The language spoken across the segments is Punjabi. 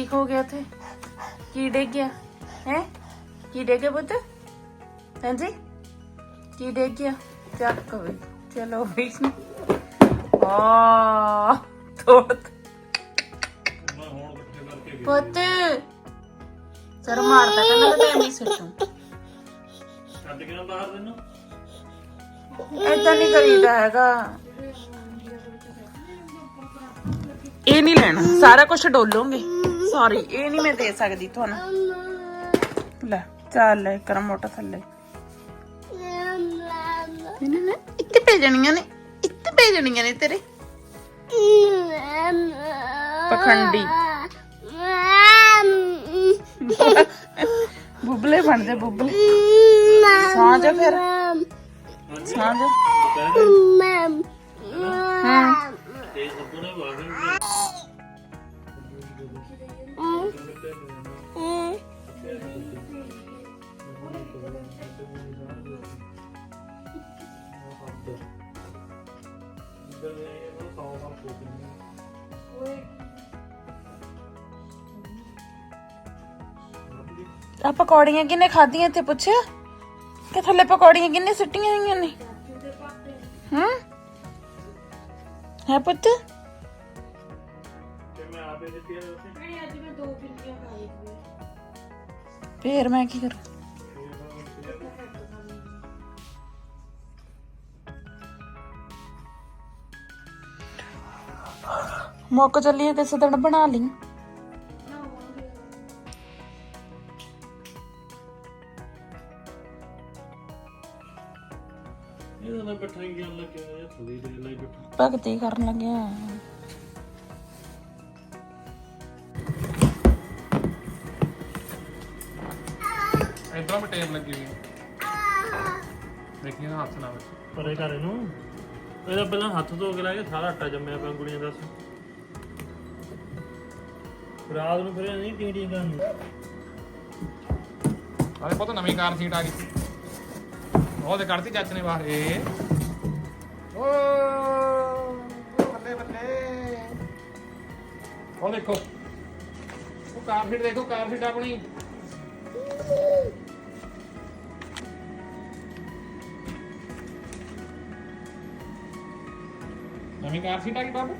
ਕੀ ਹੋ ਗਿਆ ਉੱਥੇ ਕੀ ਡਿੱਗ ਗਿਆ ਹੈ ਕੀ ਡਿੱਗ ਗਿਆ ਪੁੱਤ ਹਾਂਜੀ ਕੀ ਡਿੱਗ ਗਿਆ ਚੱਕ ਵੇ ਚਲੋ ਵੀ ਆ ਤੋੜ ਮੈਂ ਹੁਣ ਇਕੱਠੇ ਕਰਕੇ ਗਿਆ। ਪੁੱਤ ਸਰ ਮਾਰਦਾ ਕਹਿੰਦਾ ਤੇ ਨਹੀਂ ਸੁੱਟੂ ਛੱਡ ਕੇ ਨਾ ਬਾਹਰ ਤੈਨੂੰ ਏਦਾਂ ਨਹੀਂ ਕਰੀਦਾ ਹੈਗਾ ਇਹ ਨਹੀਂ ਲੈਣਾ ਸਾਰਾ ਕੁਝ ਡੋਲੋਗੇ ਸੌਰੀ ਇਹ ਨਹੀਂ ਮੈਂ ਦੇ ਸਕਦੀ ਤੁਹਾਨੂੰ। ਲੈ ਚੱਲ ਲੈ ਕਰ ਮੋਟਾ ਥੱਲੇ। ਨਹੀਂ ਨਹੀਂ ਇੱਥੇ ਪੈ ਜਾਣੀਆਂ ਨੇ ਇੱਥੇ ਪੈ ਜਾਣੀਆਂ ਨੇ ਤੇਰੇ। ਪਖੰਡੀ। ਬੁੱਬਲੇ ਬਣ ਜਾ ਬੁੱਬਲੇ। ਸਾਂ ਜਾ ਫਿਰ। ਸਾਂ ਜਾ ਹੂੰ। ਇਹ ਸਭ ਨੇ ਵਾਗੇ ਆ ਪਕੌੜੀਆਂ ਕਿੰਨੇ ਖਾਧੀਆਂ ਤੇ ਪੁੱਛਿਆ ਕਿ ਥੱਲੇ ਪਕੌੜੀਆਂ ਕਿੰਨੇ ਸਿੱਟੀਆਂ ਹੋਈਆਂ ਨੇ? ਹੂੰ? ਹੈ ਪੁੱਤ? ਤੇ। ਮੈਂ ਫੇਰ ਮੈਂ ਕੀ ਕਰਾਂ? ਮੁੱਕ ਚੱਲੀਆਂ ਕਿਸੇ ਦਿਨ ਬਣਾ ਲਈ। ਇਹਦਾ ਨਾ ਬੈਠਾ ਹੀ ਗੱਲ ਲੱਗਿਆ ਯਾਰ ਥੋੜੀ ਦੇਰ ਲਈ ਬੈਠਾ ਭਗਤੀ ਕਰਨ ਲੱਗਿਆ। ਇਦਾਂ ਮਟੇਰ ਲੱਗੀ ਹੋਈ ਦੇਖੀਏ ਨਾ ਹੱਥ ਨਾਲ ਪਰੇ ਕਰ ਇਹਨੂੰ। ਇਹਦਾ ਪਹਿਲਾਂ ਹੱਥ ਧੋ ਕੇ ਲਾ ਕੇ ਸਾਰਾ ਆਟਾ ਜੰਮਿਆ ਪਿਆ ਗੁੜੀਆਂ ਦੱਸ ਰਾਤ ਨੂੰ ਫਿਰ ਇਹ ਨਹੀਂ ਟੀਟੀਆਂ ਕਰਨ ਆਲੇ ਪੁੱਤ ਨਵੀਂ ਕਾਰ ਸੀਟ ਆ ਗਈ ਉਹ ਤੇ ਕੱਢਤੀ ਚਾਚੇ ਨੇ ਬਾਹਰ। ਏ ਓ ਓ ਬੱਲੇ ਬੱਲੇ। ਉਹ ਦੇਖੋ। ਉਹ ਕਾਰ ਸੀਟ ਦੇਖੋ ਕਾਰ ਸੀਟ ਆਪਣੀ। ਨਵੀਂ ਕਾਰ ਸੀਟ ਆ ਗਈ ਬਾਬੂ?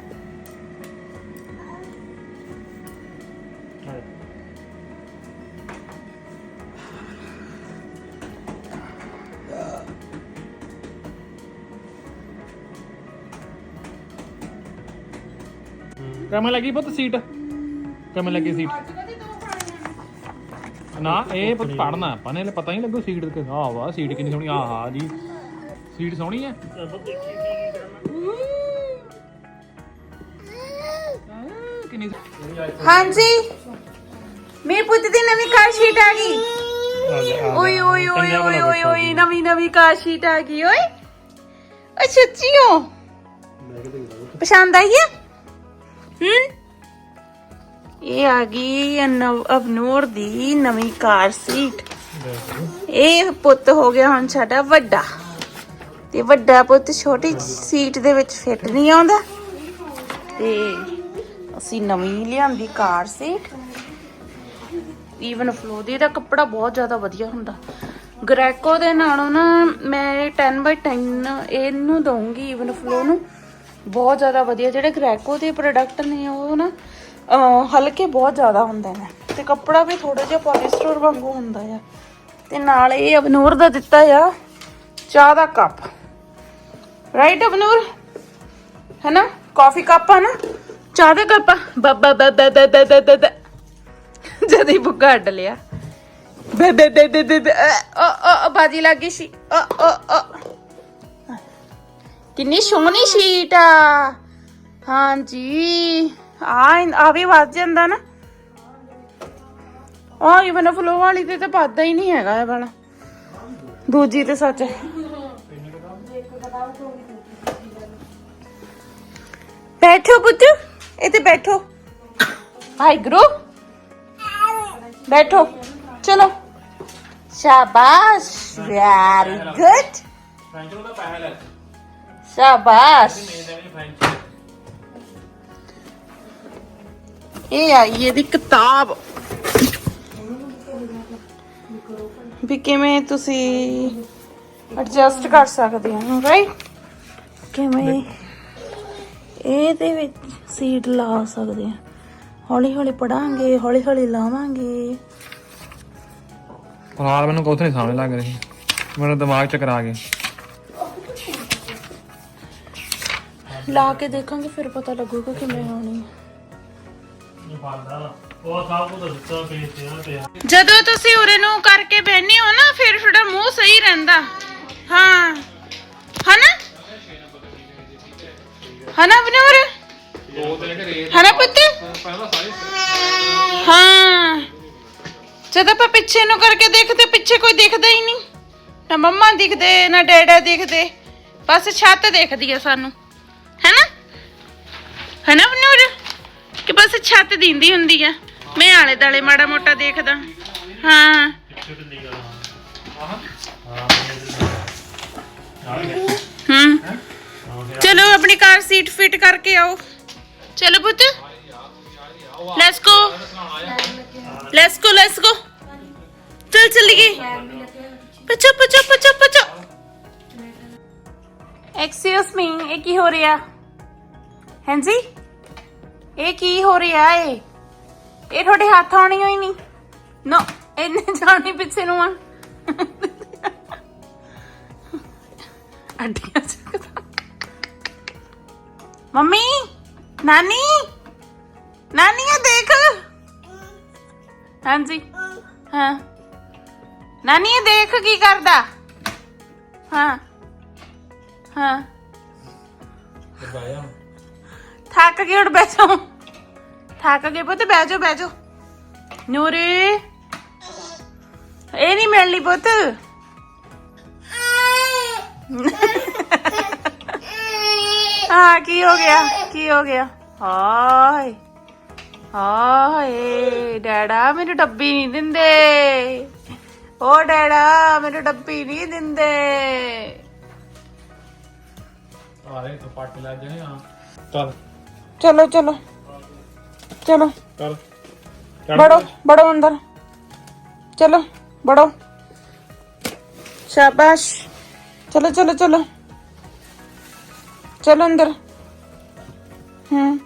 ਕਿਵੇਂ ਲੱਗੀ ਪੁੱਤ ਸੀਟ? ਕਿਵੇਂ ਲੱਗੀ ਸੀਟ। ਨਾ? ਇਹ ਪੁੱਤ ਪੜਨਾ ਆਪਾਂ ਨੇ ਪਤਾ ਨਹੀਂ ਲੱਗੂ ਸੀਟ ਤੇ। ਆਹ ਵਾਹ ਸੀਟ ਕਿੰਨੀ ਸੋਹਣੀ ਆਹ ਜੀ ਸੀਟ ਸੋਹਣੀ ਹੈ ਦੇਖੀ। ਕਿੰਨੀ ਹਾਂਜੀ। ਮੇਰੇ ਪੁੱਤ ਦੀ ਨਵੀਂ ਕਾਰ ਸ਼ੀਟ ਆ ਗਈ। ਓਏ ਓਏ ਓਏ ਓਏ ਓਏ ਓਏ ਨਵੀਂ ਨਵੀਂ ਕਾਰ ਸ਼ੀਟ ਆ ਗਈ ਓਏ। ਓ ਸੱਚੀ ਹੋ ਪਸੰਦ ਆਈ ਹੈ ਹੂੰ। ਇਹ ਆ ਗਈ ਅਬਨੂਰ ਦੀ ਨਵੀਂ ਕਾਰ ਸੀਟ ਇਹ ਪੁੱਤ ਹੋ ਗਿਆ ਹੁਣ ਸਾਡਾ ਵੱਡਾ। ਤੇ ਵੱਡਾ ਪੁੱਤ ਛੋਟੀ ਸੀਟ ਦੇ ਵਿੱਚ ਫਿੱਟ ਨਹੀਂ ਆਉਂਦਾ। ਤੇ ਅਸੀਂ ਨਵੀਂ ਲਿਆਂਦੀ ਕਾਰ ਸੀਟ। ਈਵਨ ਫਲੋ ਦੀ ਇਹਦਾ ਕੱਪੜਾ ਬਹੁਤ ਜ਼ਿਆਦਾ ਵਧੀਆ ਹੁੰਦਾ। ਗ੍ਰੈਕੋ ਦੇ ਨਾਲੋਂ ਨਾ ਮੈਂ 10/10 ਇਹਨੂੰ ਦਊਂਗੀ ਈਵਨ ਫਲੋ ਨੂੰ। ਬਹੁਤ ਜ਼ਿਆਦਾ ਵਧੀਆ। ਜਿਹੜੇ ਗ੍ਰੈਕੋ ਦੇ ਪ੍ਰੋਡਕਟ ਨੇ ਉਹ ਨਾ ਹਲਕੇ ਬਹੁਤ ਜ਼ਿਆਦਾ ਹੁੰਦੇ ਨੇ। ਤੇ ਕੱਪੜਾ ਵੀ ਥੋੜਾ ਜਿਹਾ ਪੋਲੀਸਟਰ ਵਾਂਗੂ ਹੁੰਦਾ ਆ। ਤੇ ਨਾਲ ਇਹ ਅਬਨੂਰ ਦਾ ਦਿੱਤਾ ਆ, ਚਾਹ ਦਾ ਕੱਪ। ਰਾਈਟ ਅਬਨੂਰ ਹੈਨਾ? ਕਾਫੀ ਕੱਪ ਆ ਨਾ? ਚਾਹ ਦਾ ਕੱਪ ਬੱਬਾ ਬੱਬਾ ਬੱਬਾ ਬੱਬਾ ਬੱਬਾ ਜਦੀ ਬੁੱਗਾ ਅੱਡ ਲਿਆ ਬੇ ਬੇ ਬੇ ਬੇ ਬੇ ਬੇ, ਅ, ਬਾਜੀ ਲੱਗ ਗਈ ਸੀ ਅ, ਅ, ਅ। ਕਿੰਨੀ ਸੋਹਣੀ ਸ਼ੀਟ ਆ ਹਾਂਜੀ ਆ ਆ ਵੀ ਵੱਜ ਜਾਂਦਾ ਨਾ ਆ ਇਵਨ ਫਲੋ ਵਾਲੀ ਤੇ ਤਾਂ ਵੱਧਦਾ ਹੀ ਨਹੀਂ ਹੈਗਾ ਇਹ ਵਾਲਾ ਦੂਜੀ ਤੇ ਸੱਚ ਬੈਠੋ ਪੁੱਤ ਇੱਥੇ ਬੈਠੋ ਹਾਈ ਗਰੋ बैठो चलो शाबाश वेरी गुड ਫ੍ਰੈਂਚ ਨੂੰ ਤਾਂ ਪੈਸੇ ਲੈ शाबाश ਨਹੀਂ ਦੇਣੀ ਫ੍ਰੈਂਚ ਇਹ ਆਈ ਇਹਦੀ ਕਿਤਾਬ ਵੀ ਕਿਵੇਂ ਤੁਸੀਂ ਐਡਜਸਟ ਕਰ ਸਕਦੇ ਹੋ ਰਾਈਟ ਕਿਵੇਂ ਇਹਦੇ ਵਿੱਚ ਸੀਟ ਲਾ ਸਕਦੇ ਆ ਹੌਲੀ ਹੌਲੀ ਪੜਾਂਗੇ ਹੌਲੀ ਹੌਲੀ ਲਾਵਾਂਗੇ। ਫਿਲਹਾਲ ਮੈਨੂੰ ਕੁਝ ਨਹੀਂ ਸਮਝ ਲੱਗ ਰਹੀ। ਮੇਰਾ ਦਿਮਾਗ ਚੱਕਰਾ ਗਿਆ ਲਾ ਕੇ ਦੇਖਾਂਗੇ ਫਿਰ ਪਤਾ ਲੱਗੂਗਾ ਕਿਵੇਂ ਹੋਣੀ ਜਦੋਂ ਤੁਸੀਂ ਉਰੇ ਨੂੰ ਕਰਕੇ ਬਹਿਨੇ ਹੋ ਨਾ ਫਿਰ ਤੁਹਾਡਾ ਮੂੰਹ ਸਹੀ ਰਹਿੰਦਾ। ਹਾਂ। ਹਨਾ ਬਨੂਰ ਦੋ ਦਿਨ ਘਰੇ ਹਨਾ ਪੁੱਤ? ਪਹਿਲਾਂ ਸਾਰੇ ਹਾਂ। ਜਦੋਂ ਆਪਾਂ ਪਿੱਛੇ ਨੂੰ ਕਰਕੇ ਦੇਖਦੇ, ਪਿੱਛੇ ਕੋਈ ਦਿਖਦਾ ਹੀ ਨਹੀਂ। ਨਾ ਮੰਮਾ ਦਿਖਦੇ, ਨਾ ਡੈਡਾ ਦਿਖਦੇ। ਬਸ ਛੱਤ ਦਿਖਦੀ ਆ ਸਾਨੂੰ। ਹੈਨਾ? ਹੈਨਾ ਬਨੂਰ ਕਿ ਬਸ ਛੱਤ ਦਿੰਦੀ ਹੁੰਦੀ ਆ। ਮੈਂ ਆਲੇ ਦਾਲੇ ਮਾੜਾ ਮੋਟਾ ਦੇਖਦਾ। ਹਾਂ। ਹਾਂ ਹਾਂ। ਆਪਣੀ ਕਾਰ ਸੀਟ ਫਿਟ ਕਰਕੇ ਆਓ। ਚਲੋ ਪੁੱਤ। Let's go let's go let's go ਚਲ ਚੱਲੀਏ। ਪਚੋ ਪਚੋ ਪਚੋ ਪਚੋ ਐਕਸਕਿਊਜ਼ ਮੀ ਇਹ ਕੀ ਹੋ ਰਿਹਾ? ਹਾਂਜੀ? ਇਹ ਕੀ ਹੋ ਰਿਹਾ ਏ? ਇਹ ਤੁਹਾਡੇ ਹੱਥ ਆਉਣੀ ਹੋਈ ਨਹੀਂ। ਨੋ ਇਹਨੇ ਜਾਣੀ ਪਿੱਛੇ ਨੂੰ ਆ। ਅੱਡੀਆਂ ਚੱਕਦਾ ਮੰਮੀ ਨਾਨੀ ਨਾਨੀ ਇਹ ਦੇਖ। ਹਾਂਜੀ ਹਾਂ। ਨਾਨੀ ਇਹ ਦੇਖ ਕੀ ਕਰਦਾ? ਹਾਂ ਹਾਂ। ਬਾਇਆ ਥੱਕ ਗਏ ਬਹਿ ਜਾਓ। ਥੱਕ ਗਏ ਪੁੱਤ ਬਹਿ ਜਾਓ ਬਹਿ ਜਾਓ। ਨੂਰੇ ਇਹ ਨਹੀਂ ਮਿਲਣੀ ਪੁੱਤ। ਹਾਂ ਕੀ ਹੋ ਗਿਆ? ਕੀ ਹੋ ਗਿਆ? ਹਾਏ ਹਾਏ ਡੈਡਾ ਮੈਨੂੰ ਡੱਬੀ ਨਹੀਂ ਦਿੰਦੇ। ਓ ਡੈਡਾ ਮੈਨੂੰ ਡੱਬੀ ਨਹੀਂ ਦਿੰਦੇ। ਆਰੇ ਤੋਂ ਪੱਟ ਲੈ ਜਾਣੇ ਆ ਚੱਲ। ਚਲੋ ਚਲੋ। ਚਲੋ। ਚੱਲ। ਬੜੋ ਬੜੋ ਅੰਦਰ। ਚਲੋ ਬੜੋ ਸ਼ਾਬਾਸ਼। ਚਲੋ ਚਲੋ ਚਲੋ। ਚਲੋ ਅੰਦਰ। ਹੂੰ।